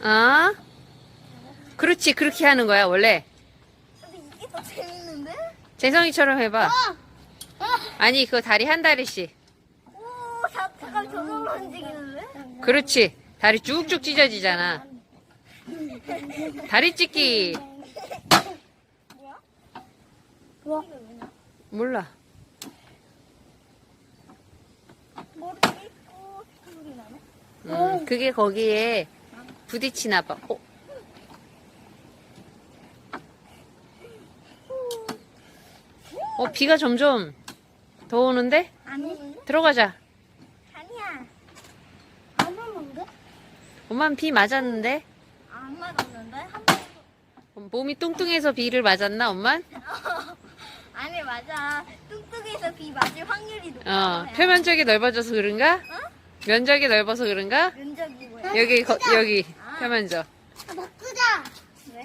어? 그렇지, 그렇게 하는 거야, 원래. 근데 이게 더 재밌는데? 재성이처럼 해봐. 어! 아니, 그거 다리 한 다리씩. 오, 자, 잠깐 저절로 움직이는데? 그렇지. 다리 쭉쭉 찢어지잖아. 다리 찢기. 뭐야? 몰라. 머리? 음, 그게 거기에 부딪히나 봐. 어? 어, 비가 점점 더 오는데? 아니. 들어가자. 아니야. 안 오는데? 엄마는 비 맞았는데? 안 맞았는데? 한 번. 몸이 뚱뚱해서 비를 맞았나, 엄만? 아니, 맞아. 뚱뚱해서 비 맞을 확률이 높아. 어, 표면적이 넓어져서 그런가? 어? 면적이 넓어서 그런가? 면적이 뭐야? 여기, 거- 여기, 표면적. 바꾸자! 왜?